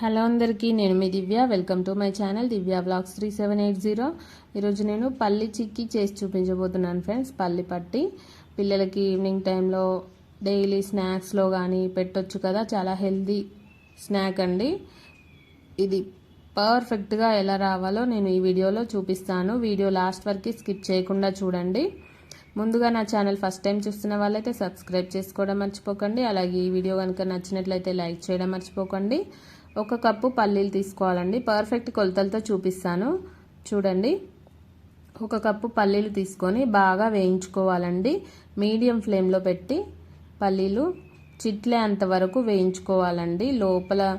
Hello అందరికీ నేను మీ Divya. Welcome to my channel Divya blogs three seven eight zero. ఈరోజు నేను పల్లి చిక్కి చేసి చూపించబోతున్నాను ఫ్రెండ్స్ పల్లి పట్టి. పిల్లలకి ఈవినింగ్ టైంలో డైలీ స్నాక్స్లో కానీ పెట్టొచ్చు కదా చాలా హెల్దీ స్నాక్ అండి. ఇది పర్ఫెక్ట్గా ఎలా రావాలో నేను ఈ వీడియోలో చూపిస్తాను. వీడియో లాస్ట్ వరకు స్కిప్ చేయకుండా చూడండి. ముందుగా నా ఛానల్ ఫస్ట్ టైం చూస్తున్న వాళ్ళైతే సబ్స్క్రైబ్ చేసుకోవడం మర్చిపోకండి. అలాగే ఈ వీడియో కనుక నచ్చినట్లయితే లైక్ చేయడం మర్చిపోకండి. ఒక కప్పు పల్లీలు తీసుకోవాలండి. పర్ఫెక్ట్ కొలతలతో చూపిస్తాను. చూడండి. ఒక కప్పు పల్లీలు తీసుకొని బాగా వేయించుకోవాలండి. మీడియం ఫ్లేమ్లో పెట్టి పల్లీలు చిట్లే అంతవరకు వేయించుకోవాలండి. లోపల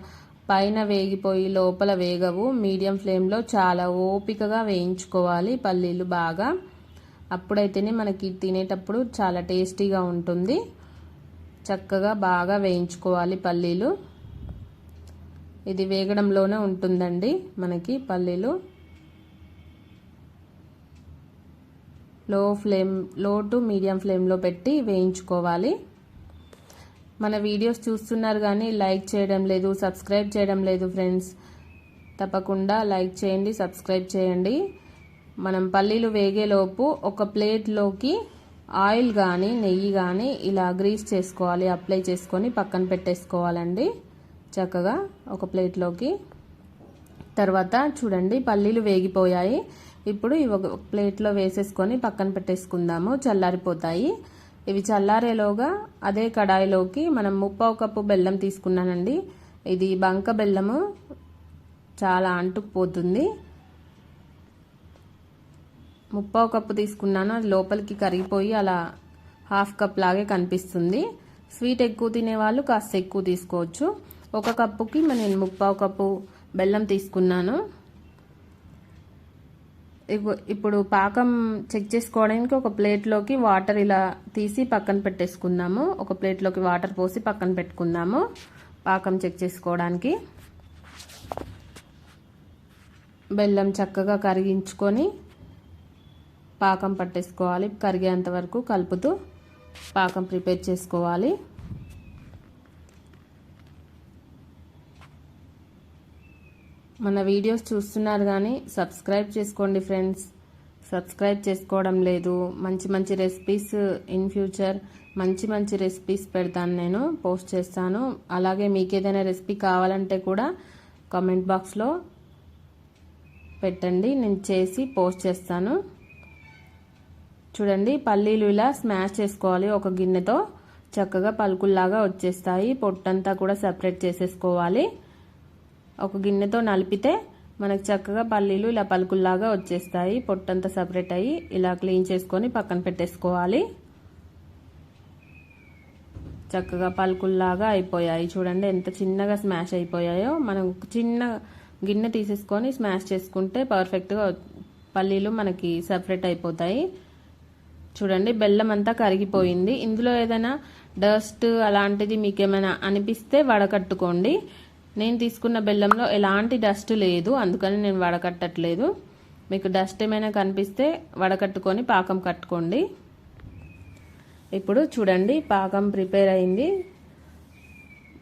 పైన వేగిపోయి లోపల వేగవు. మీడియం ఫ్లేమ్లో చాలా ఓపికగా వేయించుకోవాలి పల్లీలు బాగా. అప్పుడైతేనే మనకి తినేటప్పుడు చాలా టేస్టీగా ఉంటుంది. చక్కగా బాగా వేయించుకోవాలి పల్లీలు. ఇది వేగడంలోనే ఉంటుందండి మనకి పల్లీలు. లో ఫ్లేమ్లో టు మీడియం ఫ్లేమ్లో పెట్టి వేయించుకోవాలి. మన వీడియోస్ చూస్తున్నారు కానీ లైక్ చేయడం లేదు సబ్స్క్రైబ్ చేయడం లేదు ఫ్రెండ్స్. తప్పకుండా లైక్ చేయండి సబ్స్క్రైబ్ చేయండి. మనం పల్లీలు వేగేలోపు ఒక ప్లేట్లోకి ఆయిల్ కానీ నెయ్యి కానీ ఇలా గ్రీస్ చేసుకోవాలి అప్లై చేసుకొని పక్కన పెట్టేసుకోవాలండి. చక్కగా ఒక ప్లేట్లోకి. తర్వాత చూడండి పల్లీలు వేగిపోయాయి. ఇప్పుడు ఇవి ఒక ప్లేట్లో వేసేసుకొని పక్కన పెట్టేసుకుందాము. చల్లారిపోతాయి. ఇవి చల్లారేలోగా అదే కడాయిలోకి మనం ముప్పావు కప్పు బెల్లం తీసుకున్నానండి. ఇది బంక బెల్లము. చాలా అంటుకుపోతుంది. ముప్పావు కప్పు తీసుకున్నాను. అది లోపలికి కరిగిపోయి అలా హాఫ్ కప్ లాగే కనిపిస్తుంది. స్వీట్ ఎక్కువ తినేవాళ్ళు కాస్త ఎక్కువ తీసుకోవచ్చు. ఒక కప్పుకి నేను ముప్పావు కప్పు బెల్లం తీసుకున్నాను. ఇప్పుడు పాకం చెక్ చేసుకోవడానికి ఒక ప్లేట్లోకి వాటర్ ఇలా తీసి పక్కన పెట్టేసుకుందాము. ఒక ప్లేట్లోకి వాటర్ పోసి పక్కన పెట్టుకుందాము పాకం చెక్ చేసుకోవడానికి. బెల్లం చక్కగా కరిగించుకొని పాకం పట్టేసుకోవాలి. కరిగేంత వరకు కలుపుతూ పాకం ప్రిపేర్ చేసుకోవాలి. మన వీడియోస్ చూస్తున్నారు కానీ సబ్స్క్రైబ్ చేసుకోండి ఫ్రెండ్స్. సబ్స్క్రైబ్ చేసుకోవడం లేదు. మంచి మంచి రెసిపీస్ ఇన్ ఫ్యూచర్ మంచి మంచి రెసిపీస్ పెడతాను నేను పోస్ట్ చేస్తాను. అలాగే మీకు ఏదైనా రెసిపీ కావాలంటే కూడా కామెంట్ బాక్స్లో పెట్టండి. నేను చేసి పోస్ట్ చేస్తాను. చూడండి పల్లీలు ఇలా స్మాష్ చేసుకోవాలి. ఒక గిన్నెతో చక్కగా పలుకుల్లాగా వచ్చేస్తాయి. పొట్టంతా కూడా సపరేట్ చేసేసుకోవాలి. ఒక గిన్నెతో నలిపితే మనకు చక్కగా పల్లీలు ఇలా పలుకుల్లాగా వచ్చేస్తాయి. పొట్టంతా సపరేట్ అయ్యి ఇలా క్లీన్ చేసుకొని పక్కన పెట్టేసుకోవాలి. చక్కగా పలుకుల్లాగా అయిపోయాయి. చూడండి ఎంత చిన్నగా స్మాష్ అయిపోయాయో. మనం చిన్న గిన్నె తీసేసుకొని స్మాష్ చేసుకుంటే పర్ఫెక్ట్గా పల్లీలు మనకి సపరేట్ అయిపోతాయి. చూడండి బెల్లం అంతా కరిగిపోయింది. ఇందులో ఏదైనా డస్ట్ అలాంటిది మీకు ఏమైనా అనిపిస్తే వడకట్టుకోండి. నేను తీసుకున్న బెల్లంలో ఎలాంటి డస్ట్ లేదు అందుకని నేను వడకట్టట్లేదు. మీకు డస్ట్ ఏమైనా కనిపిస్తే వడకట్టుకొని పాకం కట్టుకోండి. ఇప్పుడు చూడండి పాకం ప్రిపేర్ అయింది.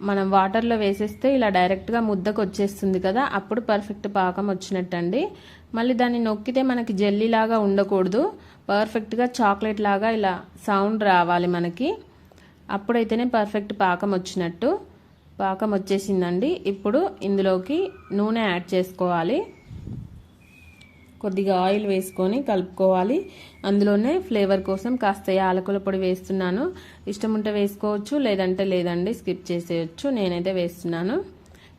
మనం వాటర్లో వేసేస్తే ఇలా డైరెక్ట్గా ముద్దకు వచ్చేస్తుంది కదా అప్పుడు పర్ఫెక్ట్ పాకం వచ్చినట్టండి. మళ్ళీ దాన్ని నొక్కితే మనకి జెల్లీలాగా ఉండకూడదు. పర్ఫెక్ట్గా చాక్లెట్ లాగా ఇలా సౌండ్ రావాలి మనకి. అప్పుడైతేనే పర్ఫెక్ట్ పాకం వచ్చినట్టు. పాకం వచ్చేసిందండి ఇప్పుడు ఇందులోకి నూనె యాడ్ చేసుకోవాలి. కొద్దిగా ఆయిల్ వేసుకొని కలుపుకోవాలి. అందులోనే ఫ్లేవర్ కోసం కాస్త యాలకుల పొడి వేస్తున్నాను. ఇష్టం ఉంటే వేసుకోవచ్చు లేదంటే లేదండి స్కిప్ చేసేయచ్చు. నేనైతే వేస్తున్నాను.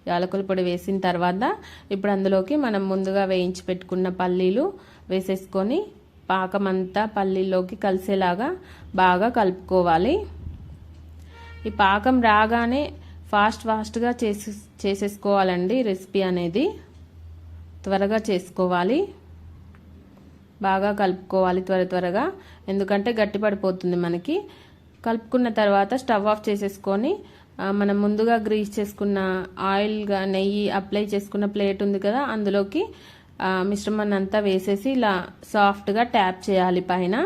యాలకుల పొడి వేసిన తర్వాత ఇప్పుడు అందులోకి మనం ముందుగా వేయించి పెట్టుకున్న పల్లీలు వేసేసుకొని పాకం అంతా పల్లీల్లోకి కలిసేలాగా బాగా కలుపుకోవాలి. ఈ పాకం రాగానే ఫాస్ట్ ఫాస్ట్గా చేసే చేసేసుకోవాలండి రెసిపీ అనేది. త్వరగా చేసుకోవాలి. బాగా కలుపుకోవాలి త్వర త్వరగా. ఎందుకంటే గట్టి పడిపోతుంది మనకి. కలుపుకున్న తర్వాత స్టవ్ ఆఫ్ చేసేసుకొని మనం ముందుగా గ్రీస్ చేసుకున్న ఆయిల్గా నెయ్యి అప్లై చేసుకున్న ప్లేట్ ఉంది కదా అందులోకి మిశ్రమాన్ని అంతా వేసేసి ఇలా సాఫ్ట్గా ట్యాప్ చేయాలి పైన.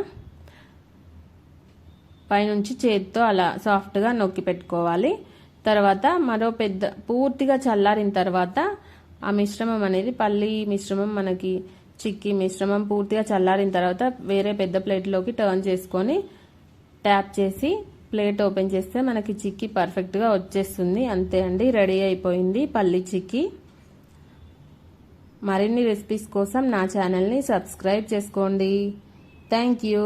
పైనుంచి చేతితో అలా సాఫ్ట్గా నొక్కి పెట్టుకోవాలి. తర్వాత మరో పెద్ద పూర్తిగా చల్లారిన తర్వాత ఆ మిశ్రమం అనేది పల్లి మిశ్రమం మనకి చిక్కీ మిశ్రమం పూర్తిగా చల్లారిన తర్వాత వేరే పెద్ద ప్లేట్లోకి టర్న్ చేసుకొని ట్యాప్ చేసి ప్లేట్ ఓపెన్ చేస్తే మనకి చిక్కీ పర్ఫెక్ట్గా వచ్చేస్తుంది. అంతే అండి రెడీ అయిపోయింది పల్లి చిక్కీ. మరిన్ని రెసిపీస్ కోసం నా ఛానల్ని సబ్స్క్రైబ్ చేసుకోండి. Thank you